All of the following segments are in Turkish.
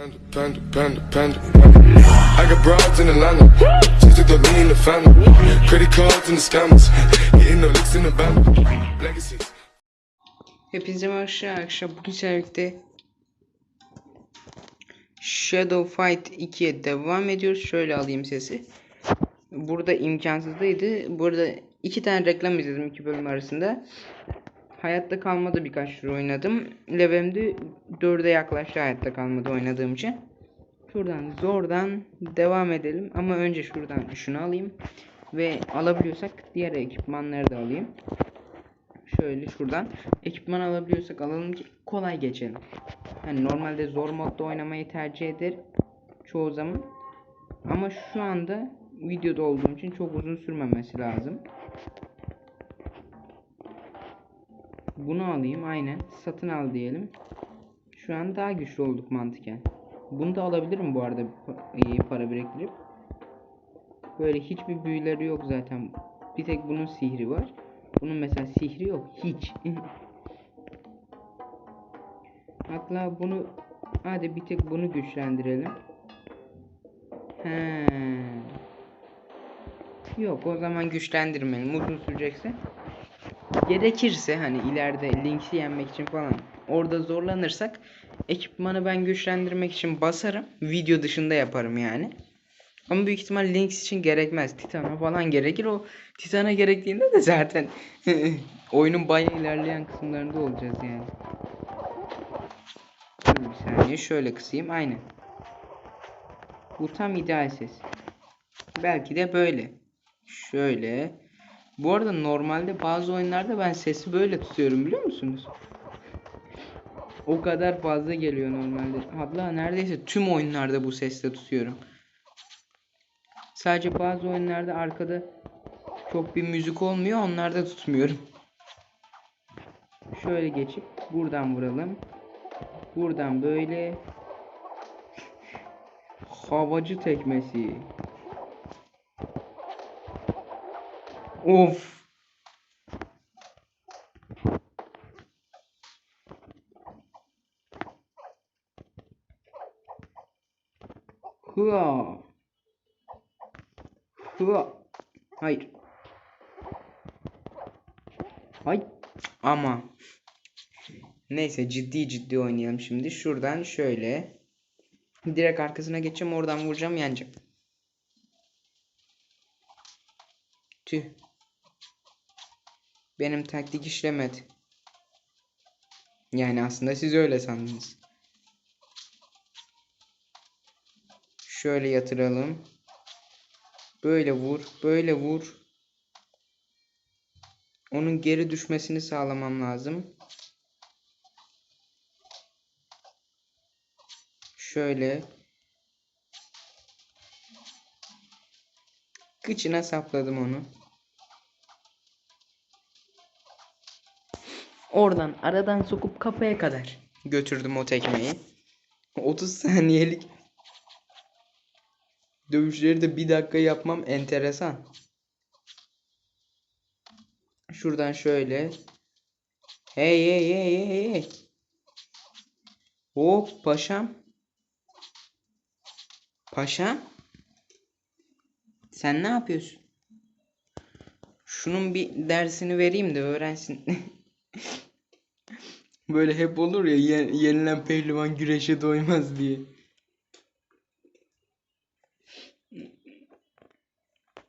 Panda, panda. Hepinize merhaba arkadaşlar. Bugün birlikte Shadow Fight 2'ye devam ediyoruz. Şöyle alayım sesi. Burada imkansızdaydı. Burada iki tane reklam izledim iki bölüm arasında. Hayatta kalmada birkaç tur oynadım. Levelim de 4'e yaklaştı hayatta kalmada oynadığım için. Şuradan zordan devam edelim. Ama önce şuradan şunu alayım. Ve alabiliyorsak diğer ekipmanları da alayım. Şöyle şuradan ekipman alabiliyorsak alalım ki kolay geçelim. Yani normalde zor modda oynamayı tercih ederim çoğu zaman. Ama şu anda videoda olduğum için çok uzun sürmemesi lazım. Bunu alayım aynen. Satın al diyelim. Şu an daha güçlü olduk mantıken. Bunu da alabilirim bu arada iyi para biriktirip. Böyle hiçbir büyüleri yok zaten. Bir tek bunun sihri var. Bunun mesela sihri yok. Hiç. Hatta bunu hadi bir tek bunu güçlendirelim. He. Yok o zaman güçlendirmeyelim. Uzun sürecekse. Gerekirse hani ileride Lynx'i yenmek için falan orada zorlanırsak ekipmanı ben güçlendirmek için basarım. Video dışında yaparım yani. Ama büyük ihtimal Lynx için gerekmez. Titan'a falan gerekir. O Titan'a gerektiğinde de zaten oyunun bayağı ilerleyen kısımlarında olacağız yani. Dur bir saniye şöyle kısayım. Aynen. Bu tam ideal ses. Belki de böyle. Şöyle. Bu arada normalde bazı oyunlarda ben sesi böyle tutuyorum biliyor musunuz? O kadar fazla geliyor normalde. Hatta neredeyse tüm oyunlarda bu sesle tutuyorum. Sadece bazı oyunlarda arkada çok bir müzik olmuyor. Onlarda tutmuyorum. Şöyle geçip buradan vuralım. Buradan böyle havacı tekmesi. Of. Hıa. Hıa. Hayır. Hay. Ama. Neyse ciddi ciddi oynayalım şimdi. Şuradan şöyle. Direkt arkasına geçeceğim. Oradan vuracağım yeneceğim. Tüh. Benim taktik işlemedi. Yani aslında siz öyle sandınız. Şöyle yatıralım. Böyle vur, böyle vur. Onun geri düşmesini sağlamam lazım. Şöyle. Kıçına sapladım onu. Oradan aradan sokup kafaya kadar götürdüm o tekmeyi. 30 saniyelik dövüşleri de bir dakika yapmam enteresan. Şuradan şöyle. Hey hey hey hey hey. Hop paşam. Paşam. Sen ne yapıyorsun? Şunun bir dersini vereyim de öğrensin. Böyle hep olur ya ye- yenilen pehlivan güreşe doymaz diye.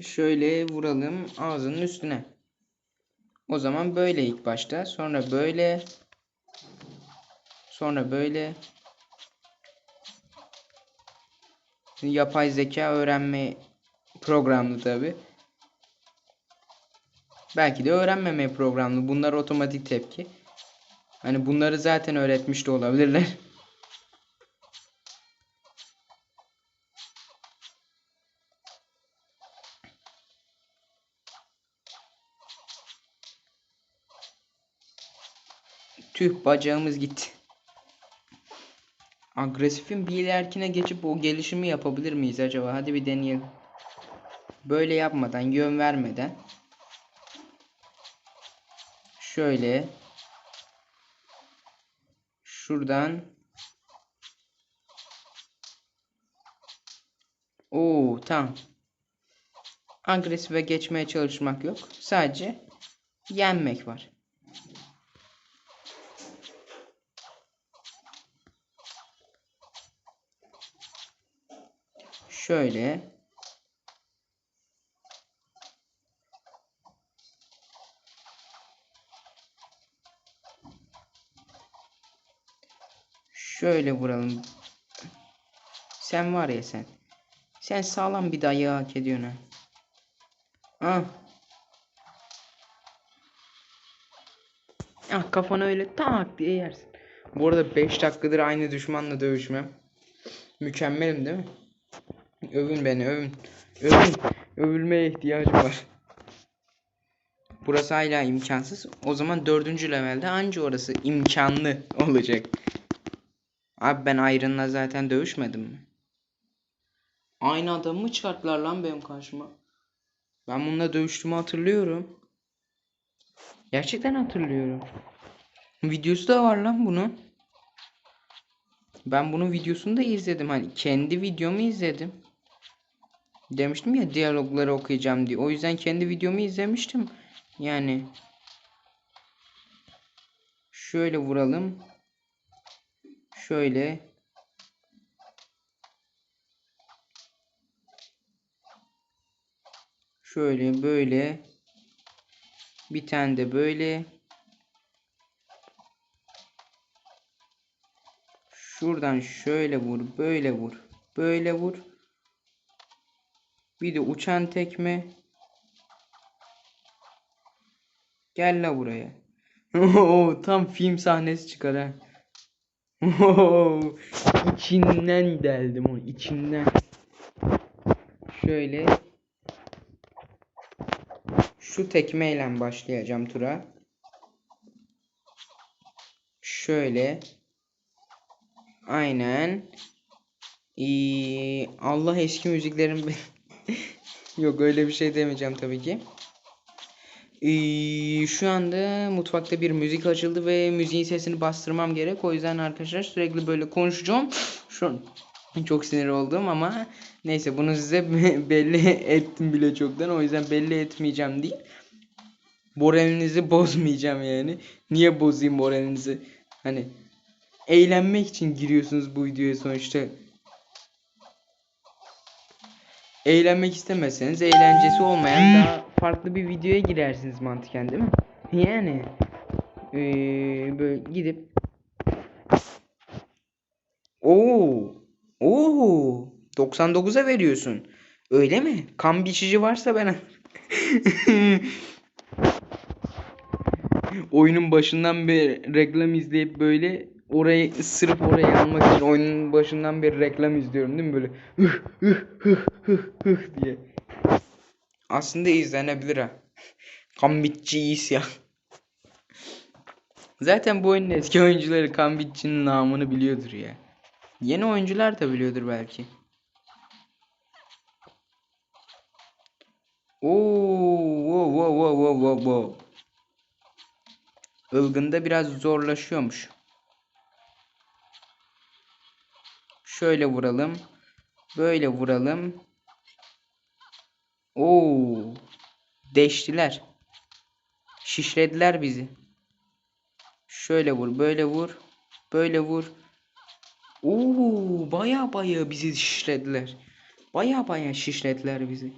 Şöyle vuralım ağzının üstüne. O zaman böyle ilk başta. Sonra böyle. Sonra böyle. Yapay zeka öğrenme programlı tabi. Belki de öğrenmemeye programlı. Bunlar otomatik tepki. Hani bunları zaten öğretmiş de olabilirler. Tüh bacağımız gitti. Agresifin bir ilerkine geçip o gelişimi yapabilir miyiz acaba? Hadi bir deneyelim. Böyle yapmadan, yön vermeden. Şöyle. Şuradan Oo tamam. Agresife geçmeye çalışmak yok. Sadece yenmek var. Şöyle. Şöyle vuralım. Sen var ya sen. Sen sağlam bir dayağı hak ediyorsun ha. Ah. Ah kafana öyle tak diye yersin. Bu arada 5 dakikadır aynı düşmanla dövüşmem. Mükemmelim değil mi? Övün beni övün. Övün. Övülmeye ihtiyacım var. Burası hala imkansız. O zaman dördüncü levelde anca orası imkanlı olacak. Abi ben Iron'la zaten dövüşmedim mi? Aynı adamı mı çıkarttılar lan benim karşıma? Ben bununla dövüştüğümü hatırlıyorum. Gerçekten hatırlıyorum. Videosu da var lan bunun. Ben bunun videosunu da izledim. Hani kendi videomu izledim. Demiştim ya diyalogları okuyacağım diye. O yüzden kendi videomu izlemiştim. Yani şöyle vuralım. Şöyle. Şöyle böyle. Bir tane de böyle. Şuradan şöyle vur, böyle vur, böyle vur. Bir de uçan tekme. Gel la buraya. Oo, tam film sahnesi çıkar ha. İçinden deldim onu, içinden. Şöyle. Şu tekmeyle başlayacağım tura. Şöyle. Aynen. Ee, Allah eski müziklerim be- Yok öyle bir şey demeyeceğim tabii ki. Ee, şu anda mutfakta bir müzik açıldı ve müziğin sesini bastırmam gerek. O yüzden arkadaşlar sürekli böyle konuşacağım. Şu an çok sinir oldum ama neyse bunu size belli ettim bile çoktan. O yüzden belli etmeyeceğim değil. Moralinizi bozmayacağım yani. Niye bozayım moralinizi? Hani eğlenmek için giriyorsunuz bu videoya sonuçta. Eğlenmek istemezseniz eğlencesi olmayan daha farklı bir videoya girersiniz mantıken değil mi? Yani ee, böyle gidip Oo Oo 99'a veriyorsun. Öyle mi? Kan biçici varsa ben oyunun başından bir reklam izleyip böyle orayı sırf orayı almak için oyunun başından bir reklam izliyorum değil mi böyle hıh hıh hıh hıh hıh diye. Aslında izlenebilir ha. Kambitçiyiz ya. Zaten bu oyunun eski oyuncuları Kambitçi'nin namını biliyordur ya. Yeni oyuncular da biliyordur belki. Oo, wow, wow, wow, wow, wow, wow. Ilgın'da biraz zorlaşıyormuş. Şöyle vuralım. Böyle vuralım. Oo. Deştiler. Şişlediler bizi. Şöyle vur, böyle vur. Böyle vur. Oo, baya baya bizi şişlediler. Baya baya şişlediler bizi.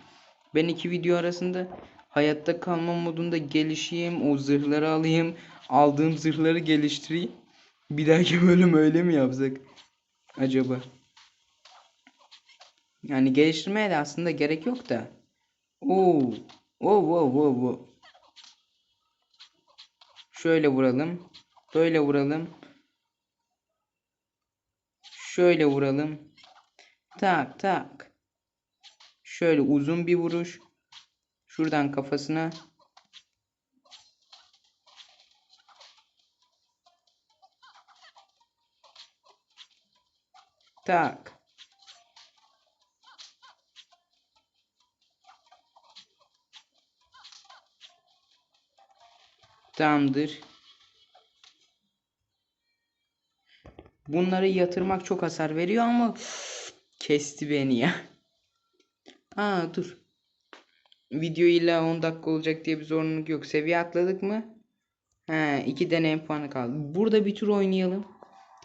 Ben iki video arasında hayatta kalma modunda gelişeyim, o zırhları alayım, aldığım zırhları geliştireyim. Bir dahaki bölüm öyle mi yapsak? Acaba? Yani geliştirmeye de aslında gerek yok da. Oo. Oo, oo, oo, oo. Şöyle vuralım. Böyle vuralım. Şöyle vuralım. Tak tak. Şöyle uzun bir vuruş. Şuradan kafasına. Tak. Tamamdır. Bunları yatırmak çok hasar veriyor ama kesti beni ya. Aa dur. Video illa 10 dakika olacak diye bir zorunluluk yok. Seviye atladık mı? He, iki deneyim puanı kaldı. Burada bir tur oynayalım.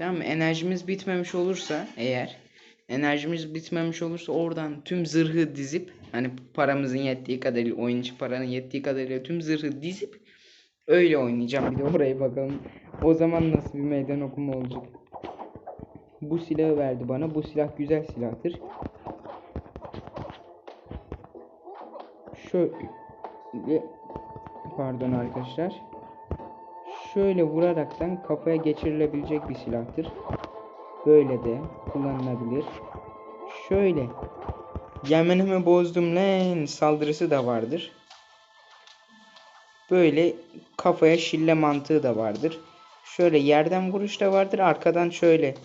Tamam mı? Enerjimiz bitmemiş olursa eğer enerjimiz bitmemiş olursa oradan tüm zırhı dizip hani paramızın yettiği kadarıyla oyuncu paranın yettiği kadarıyla tüm zırhı dizip öyle oynayacağım. Bir de oraya bakalım. O zaman nasıl bir meydan okuma olacak? Bu silahı verdi bana. Bu silah güzel silahtır. Şöyle pardon arkadaşlar. Şöyle vuraraktan kafaya geçirilebilecek bir silahtır. Böyle de kullanılabilir. Şöyle yemenimi bozdum lan saldırısı da vardır. Böyle kafaya şille mantığı da vardır. Şöyle yerden vuruş da vardır. Arkadan şöyle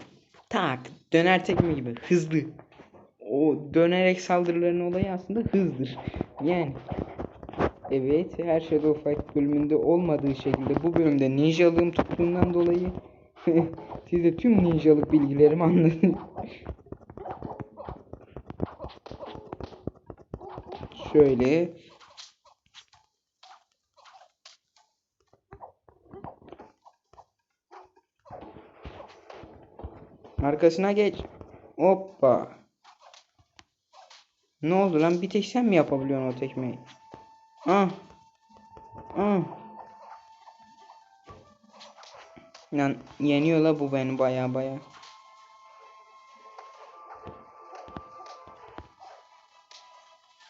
tak döner tekme gibi hızlı. O dönerek saldırıların olayı aslında hızdır. Yani Evet, her Shadow Fight bölümünde olmadığı şekilde bu bölümde ninjalığım tuttuğundan dolayı size tüm ninjalık bilgilerimi anlatayım. Şöyle Arkasına geç. Hoppa. Ne oldu lan? Bir tek sen mi yapabiliyorsun o tekmeyi? Ah. Ah. Lan yeniyor la bu beni baya baya.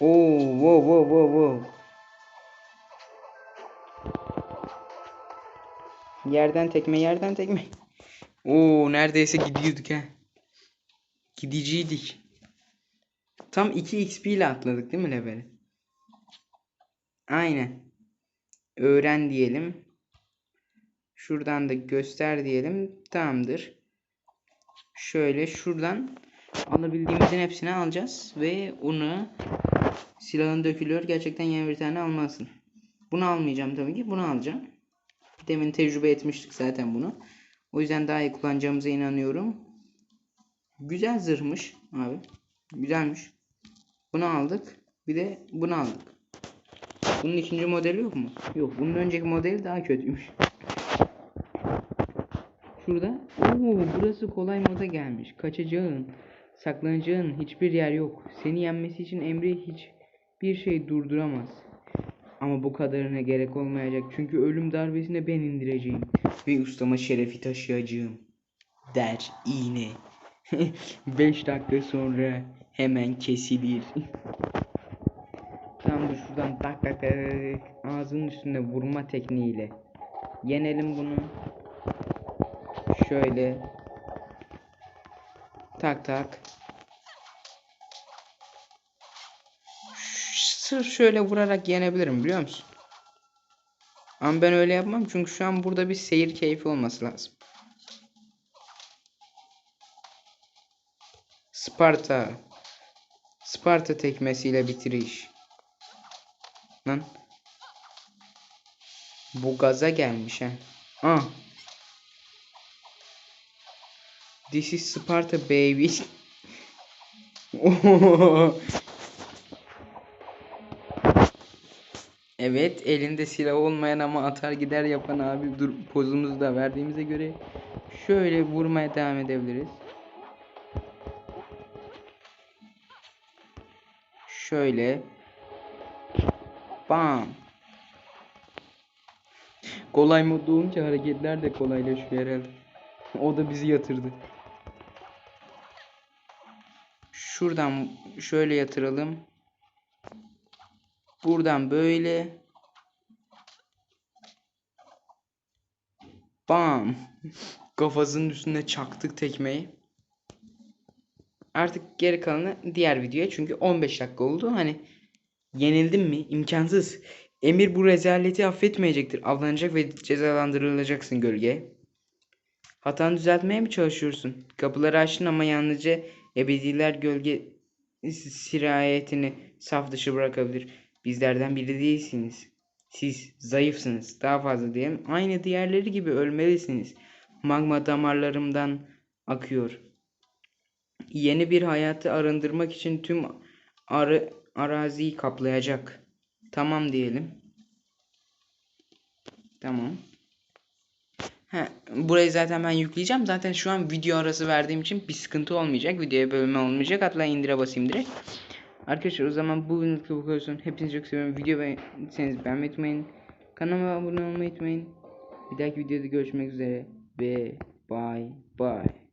Oo, wow, wow, wow, wow. Yerden tekme, yerden tekme. Oo, neredeyse gidiyorduk ha. Gidiciydik. Tam 2 XP ile atladık değil mi leveli? Aynen. Öğren diyelim. Şuradan da göster diyelim. Tamamdır. Şöyle şuradan alabildiğimizin hepsini alacağız. Ve onu silahın dökülüyor. Gerçekten yeni bir tane almalısın. Bunu almayacağım tabii ki. Bunu alacağım. Demin tecrübe etmiştik zaten bunu. O yüzden daha iyi kullanacağımıza inanıyorum. Güzel zırhmış abi. Güzelmiş. Bunu aldık. Bir de bunu aldık. Bunun ikinci modeli yok mu? Yok. Bunun önceki modeli daha kötüymüş. Şurada. Oo, burası kolay moda gelmiş. Kaçacağın, saklanacağın hiçbir yer yok. Seni yenmesi için Emre hiç bir şey durduramaz. Ama bu kadarına gerek olmayacak. Çünkü ölüm darbesine ben indireceğim. Ve ustama şerefi taşıyacağım. Der iğne. 5 dakika sonra hemen kesilir. Tam da şuradan tak tak ağzının üstünde vurma tekniğiyle. Yenelim bunu. Şöyle. Tak tak. Sırf şöyle vurarak yenebilirim biliyor musun? Ama ben öyle yapmam çünkü şu an burada bir seyir keyfi olması lazım. Sparta. Sparta tekmesiyle bitiriş. Lan. Bu gaza gelmiş ha. Ah. This is Sparta baby. evet elinde silah olmayan ama atar gider yapan abi dur pozumuzu da verdiğimize göre şöyle vurmaya devam edebiliriz. Şöyle. Bam. Kolay modda olunca hareketler de kolaylaşıyor herhalde. O da bizi yatırdı. Şuradan şöyle yatıralım. Buradan böyle. Bam. Kafasının üstüne çaktık tekmeyi. Artık geri kalanı diğer videoya çünkü 15 dakika oldu. Hani yenildim mi? İmkansız. Emir bu rezaleti affetmeyecektir. Avlanacak ve cezalandırılacaksın gölge. Hatanı düzeltmeye mi çalışıyorsun? Kapıları açtın ama yalnızca ebediler gölge sirayetini saf dışı bırakabilir. Bizlerden biri değilsiniz. Siz zayıfsınız. Daha fazla diyelim. Aynı diğerleri gibi ölmelisiniz. Magma damarlarımdan akıyor. Yeni bir hayatı arındırmak için tüm arı araziyi kaplayacak. Tamam diyelim. Tamam. He, burayı zaten ben yükleyeceğim. Zaten şu an video arası verdiğim için bir sıkıntı olmayacak. Videoya bölme olmayacak. Hatta indire basayım direkt. Arkadaşlar o zaman bu videoluk bu olsun. Hepinizi çok seviyorum. Video beğendiyseniz beğenmeyi unutmayın. Kanalıma abone olmayı unutmayın. Bir dahaki videoda görüşmek üzere. Ve bye bye.